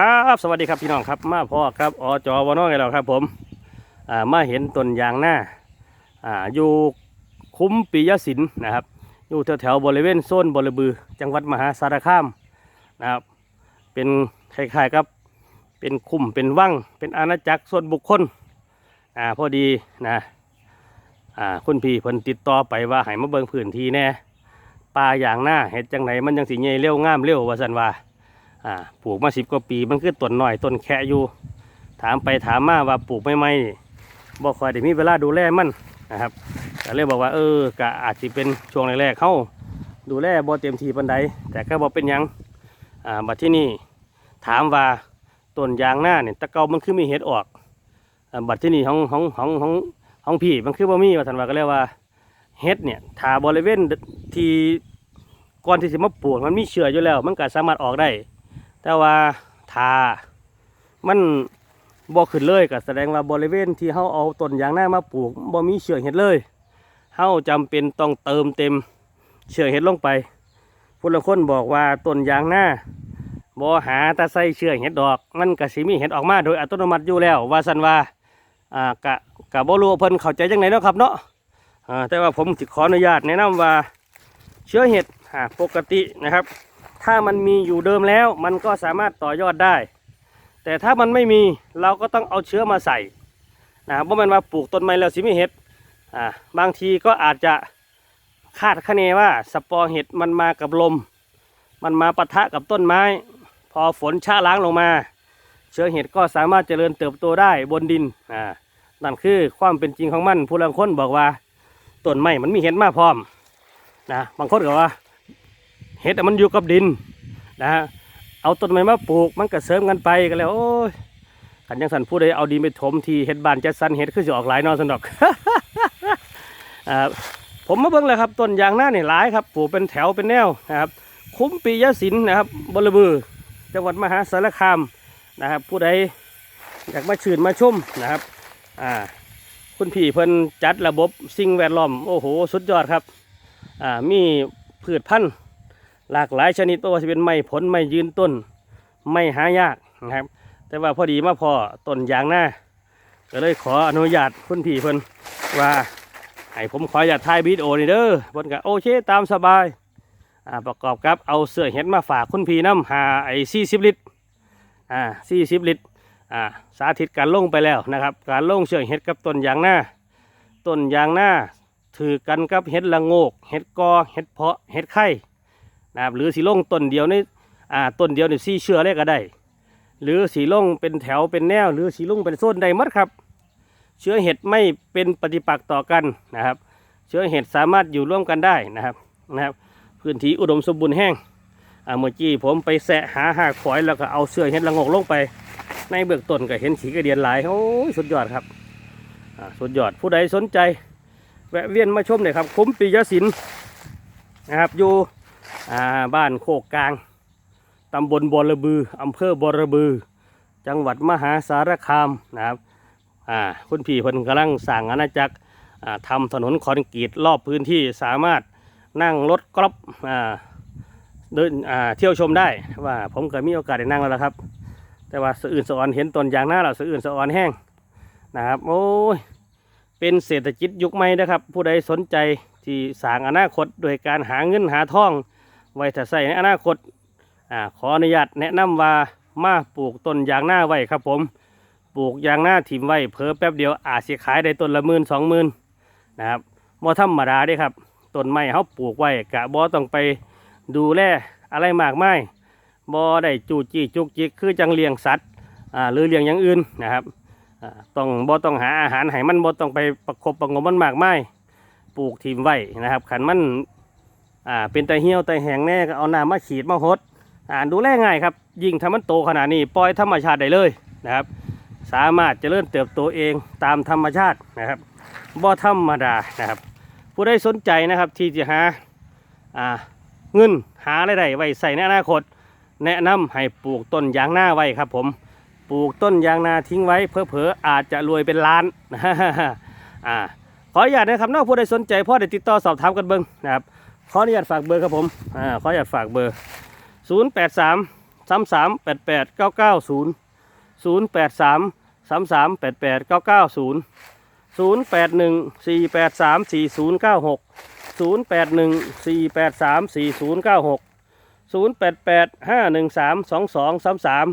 ครับสวัสดีครับพี่น้องครับมาพ่อครับอจวน้องไงเราครับ ผมอ่ามาเห็นต้นยางหน้าอ่าอยู่คุ้มปิยศิลป์นะครับ อยู่แถวแถวๆบริเวณโซนบริบือ จังหวัดมหาสารคามนะครับ เป็นคล้ายๆกับ เป็นคุ้มเป็นวังเป็นอาณาจักรส่วนบุคคลอ่าพอดีนะอ่าคุณพี่เพิ่นติดต่อไปว่าให้มาเบิ่งพื้นที่แน่ป่ายางหน้าเห็ดจังไหนมันยังสิใหญ่เร็วงามเร็วว่าสันว่า อ่าปลูกมาสิบกว่าปีมันคือต้นหน่อยต้นแค่อยู่ ถามไปถามมาว่าปลูกไม่ไม่ๆบ่ค่อยได้มีเวลาดูแลมันนะครับก็เลยบอกว่าเออกะอาจจะเป็นช่วงแรกๆเข้าดูแลบ่เต็มทีปันใดแต่ก็บ่เป็นยังอ่าบัดที่นี่ถามว่าต้นยางหน้าเนี่ยตะเกามันคือมีเห็ดออกอ่าบัดที่นี่ของของของของของพี่มันคือบ่มีว่าท่านว่าก็เรียกว่าเห็ดเนี่ยถ้าบริเวณที่ก่อนที่จะมาปลูกมันมีเชื้ออยู่แล้ว มันก็สามารถออกได้ แต่ว่าถ้ามันบ่ขึ้นเลยก็แสดงว่าบริเวณที่เฮาเอาต้นยางนามาปลูกบ่มีเชื้อเห็ดเลยเฮาจำเป็นต้องเติมเต็มเชื้อเห็ดลงไปผู้ละคนบอกว่าต้นยางนาบ่หาตาใส่เชื้อเห็ดดอก มันก็สิมีเห็ดออกมาโดยอัตโนมัติอยู่แล้ว ว่าซั่นว่าอ่ากะกะบ่รู้ว่าเพิ่นเข้าใจจังไดเนาะครับเนาะอ่าแต่ว่าผมสิขออนุญาตแนะนำว่าเชื้อเห็ดอ่าปกตินะครับ ถ้ามันมีอยู่เดิมแล้วมันก็สามารถต่อยอดได้ แต่ถ้ามันไม่มีเราก็ต้องเอาเชื้อมาใส่นะครับเพราะมันว่าปลูกต้นไม้แล้วสิไมีเห็ดอ่าบางทีก็อาจจะคาดคะเนว่าสปอร์เห็ดมันมากับลม มันมาปะทะกับต้นไม้ พอฝนชะล้างลงมา เชื้อเห็ดก็สามารถเจริญเติบโตได้บนดินอ่านั่นคือความเป็นจริงของมันผู้บางคนบอกว่าต้นไม้มันมีเห็ดมาพร้อมนะบางคนก็ว่า เห็ดมันอยู่กับดินนะฮะเอาต้นไม้มาปลูกมันก็เสริมกันไปกันแล้วโอ้ยกันยังสันผู้ใดเอาดินไปถมทีเห็ดบานจัดสันเห็ดคือจะออกหลายนอสนดอกอ่าผมมาเบิ่งแล้วครับต้นยางหน้าเนี่ยหลายครับปลูกเป็นแถวเป็นแนวนะครับ คุ้มปียศิลป์นะครับบริบือจังหวัดมหาสารคามนะครับ ผู้ใดอยากมาชื่นมาชมนะครับอ่าคุณพี่เพิ่นจัดระบบสิ่งแวดล้อม โอ้โห สุดยอดครับอ่ามีพืชพันธุ์ หลากหลายชนิดไม่ว่าจะเป็นไม้ผลไม้ยืนต้นไม้หายากนะครับ แต่ว่าพอดีมาพอต้นยางหน้าก็เลยขออนุญาตคุณพี่เพิ่นว่าให้ผมขออย่าตถ่ายวิดีโอนี่เด้อเพิ่นก็โอเคตามสบายอ่าประกอบกับเอาเสื้อเห็ดมาฝากคุณพี่น้ำหาไอ้สี่สิบลิตรอ่าสี่สิบลิตรอ่าสาธิตการลงไปแล้วนะครับ การลงเสื้อเห็ดกับต้นยางหน้าต้นยางหน้าถือกันกับเห็ดละโงก เห็ดกอเห็ดเพาะเห็ดไข่ นะครับหรือสีลงต้นเดียวในอ่าต้นเดียวในสี่เชื่อเลยก็ได้ หรือสีลงเป็นแถวเป็นแนว หรือสีลงเป็นโซนใดมัดครับ เชื้อเห็ดไม่เป็นปฏิปักษ์ต่อกันนะครับ เชื้อเห็ดสามารถอยู่ร่วมกันได้นะครับนะครับ พื้นที่อุดมสมบูรณ์แห้งอ่าเมื่อกี้ผมไปแสะหาหากฝอยแล้วก็เอาเสื้อเห็ดละงกลงไป ในเบื้องต้นก็เห็นสีกระเดียนหลายโอ้ยสุดยอดครับอ่าสุดยอดผู้ใดสนใจ แวะเวียนมาชมหน่อยครับ คุ้มปิยศิลป์นะครับอยู่ อ่าบ้านโคกกลางตำบลบอระบืออำเภอบอระบือ จังหวัดมหาสารคามนะครับอ่าคุณพี่เพิ่นกำลังสั่งอาณาจักรอ่าทำถนนคอนกรีตรอบพื้นที่สามารถนั่งรถกรอบอ่าเดินอ่าเที่ยวชมได้ว่าผมก็มีโอกาสได้นั่งแล้วละครับ แต่ว่าสะอื่นสะออนเห็นต้นยางหน้าเราสะอื่นสะออนแห้งนะครับโอ้ยเป็นเศรษฐกิจยุคใหม่นะครับ ผู้ใดสนใจที่สร้างอนาคตโดยการหาเงินหาทอง ไว้ถ้าใส่ในอนาคตอ่าขออนุญาตแนะนำว่ามาปลูกต้นยางหน้าไว้ครับผม ปลูกยางหน้าถิ่มไว้เพอแป๊บเดียวอาจสิขายได้ต้นละหมื่นสองหมื่นนะครับบ่ธรรมดาด้ครับต้นไม้เขาปลูกไว้กะบ่ต้องไปดูแลอะไรมากมายบ่ได้จูจี้จุกจิกคือจังเลี้ยงสัตว์อ่าหรือเลี้ยงอย่างอื่นนะครับอ่าต้องบ่ต้องหาอาหารให้มันบ่ต้องไปประคบประงมมันมากมายปลูกถิ่มไว้นะครับขันมัน อ่าเป็นแต่เหี่ยวแต่แห้งแน่ก็เอาน้ำมาฉีดมาหดอ่าดูแลง่ายครับ ยิ่งถ้ามันโตขนาดนี้ปล่อยธรรมชาติได้เลยนะครับ สามารถจเจริญเติบโตเองตามธรรมชาตินะครับบ่ธรรมดานะครับ ผู้ใดสนใจนะครับที่จะหาอ่าเงินหาอะไรายได้ไว้ใส่ในอนาคต แนะนำให้ปลูกต้นยางนาไว้ครับผมปลูกต้นยางนาทิ้งไว้เพอๆอาจจะรวยเป็นล้านอ่าขออนุญาตนะครับนอกผู้ใดสนใจพ่อได้ติดต่อสอบถามกันเบิ้งนะครับ ขออนุญาตฝากเบอร์ครับผมอ่าขออนุญาตฝากเบอร์ 0 8 3สามสามแปดแปดเก้าเก้าศูนย์ศูนย์แปดสามสามสามแปดแปดเก้าเก้าศูนย์ศูนย์แปดหนึ่งสี่แปดสามสี่ศูนย์เก้าหกศูนย์แปดหนึ่งสี่แปดสามสี่ศูนย์เก้าหกศูนย์แปดแปดห้าหนึ่งสามสองสองสามสาม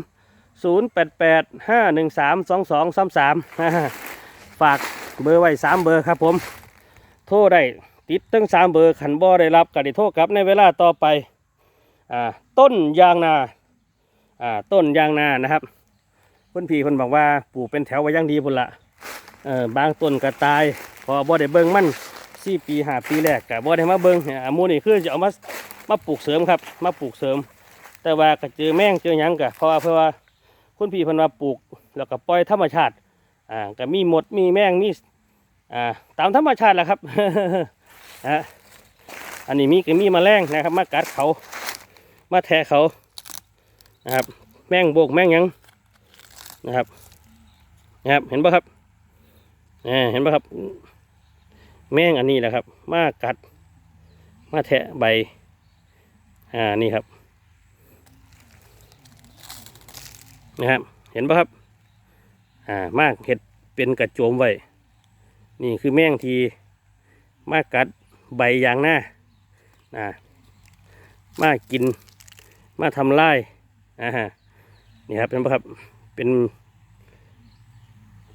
ศูนย์แปดแปดห้าหนึ่งสามสองสองสามสามฝากเบอร์ไว้สามเบอร์ครับผม โทรได้ ติดตั้งสามเบอร์ขันบ่ได้รับก็ได้โทรกลับในเวลาต่อไปอ่าต้นยางนาอ่าต้นยางนานะครับเพื่อนพี่เพิ่นบอกว่าปลูกเป็นแถวไว้อยังดีพุ่นละเออบางต้นก็ตาย พอบ่ได้เบิ่งมันสี่ปีหาปีแรกก็บ่ได้มาเบิงเนี่ยอามูนี่คือจะเอามามาปลูกเสริมครับ มาปลูกเสริม แต่ว่าก็เจอแมงเจอหยังก็เพราะว่าเพื่อว่าคุณพี่พิ่นว่าปลูกแล้วก็ปล่อยธรรมชาติอ่าก็มีหมดมีแมงมีอ่าตามธรรมชาติแหละครับ ฮะอันนี้มีก็มีแมาแรงนะครับ มากัดเขา มาแทะเขานะครับ แมงโบกแมงยังนะครับนะครับ เห็นปะครับอ่เห็นปะครับ แมงอันนี้แหละครับ มากัด มาแทะใบ อ่านี่ครับนะครับ เห็นปะครับ อ่ามากเห็ดเป็นกระโจมไว้ นี่คือแมงทีมากัด ใบยางหน้าอ่ามากิน มาทำลายอ่าฮะนี่ครับเป็นครับเป็น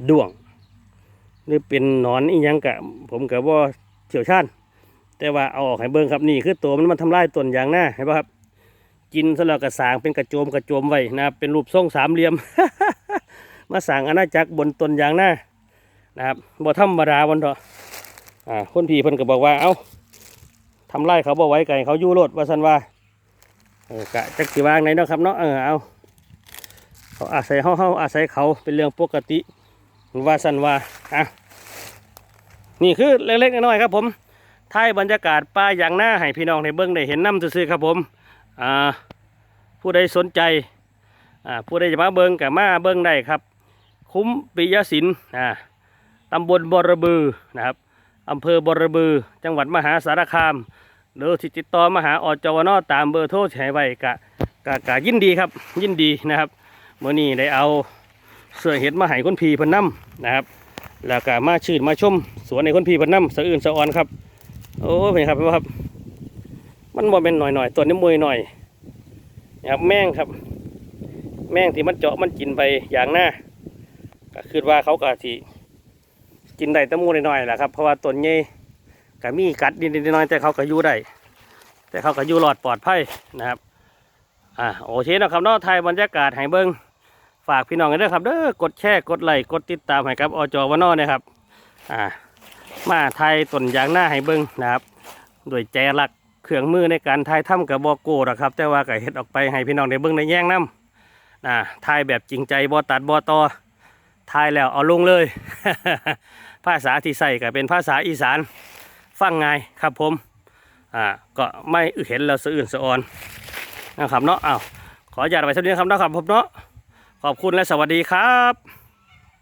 ด้วง หรือเป็นหนอนอีหยังกะ ผมกับว่าเชี่ยวชาญแต่ว่าเอาออกให้เบิ่งครับนี่คือตัวมันมันทำลายต้นยางหน้าเห็นปะครับ กินสลักกระสางเป็นกระโจมกระโจมไว้นะครับเป็นรูปทรงสามเหลี่ยม มาสั่งอาณาจักรบนต้นยางหน้านะครับบ่ธรรมดาวันเถอะ อ่าคนพี่เพิ่นก็บอกว่า เอ้าทำไรเขาบ่ไว้ไก่เขายู่รถว่าสันว่าเออกะจักสิวางไหนเนาะครับเนาะเออเอาเขาอาศัยเฮาเฮาอาศัยเขาเป็นเรื่องปกติว่าสันว่าอะนี่คือเล็กๆน้อยๆครับ ผมถ่ายบรรยากาศป่าอย่างหน้าให้พี่น้องได้เบิ่งได้เห็นน้ำซื่อๆครับผมอ่าผู้ใดสนใจอ่าผู้ใดจะมาเบิงกับมาเบิงได้ครับ คุ้มปิยศิลป์อ่าตำบลบรบือนะครับ อำเภอบรบือ จังหวัดมหาสารคามหรือที่ติดต่อมาหาอจวนตามเบอร์โทรแชร์ไว้กะกะกะยินดีครับ ยินดีนะครับเมื่อนี้ได้เอาเสื้อเห็ดมาให้คนพีเพนน้ำนะครับ แล้วก็มาชื่นมาชมสวนในคนพีเพนน้ำสะอื่นสะออนครับ โอ้เป็นครับครับ มันบ่เป็นหน่อยๆตัวนี้มวยหน่อยนะครับแม่งครับ แม่งที่มันเจาะมันกินไปอย่างหน้าก็คือว่าเขาก็ที่ กินได้แตะมูนหน่อยๆแหละครับเพราะว่าต้นใหญ่ก็มีกัดนิดๆน่อยๆแต่เขาก็อยู่ได้แต่เขาก็อยู่รอดปลอดภัยนะครับอ่าโอเคนะครับนอกไทยบรรยากาศให้เบิ้งฝากพี่น้องกันด้วยครับเด้อกดแชร์กดไลค์กดติดตามให้กับอจวนอนะครับอ่ามาไทยต้นยางหน้าให้เบิ้งนะครับด้วยใจรักเครื่องมือในการทายถ้ำกับบอกโก้นะครับ แต่ว่าก็เฮ็ดออกไปให้พี่น้องได้เบิ้งในแย่งน้ำนะทายแบบจริงใจบอตัดบอตอ ทายแล้วเอาลงเลย ภาษาที่ใส่ก็เป็นภาษาอีสานฟังง่ายครับผมอ่าก็ไม่เห็นเราสะอื่นสะออนนะครับเนาะอ้าวขออนุญาตไว้เท่านี้ครับนะครับผมเนาะขอบคุณและสวัสดีครับ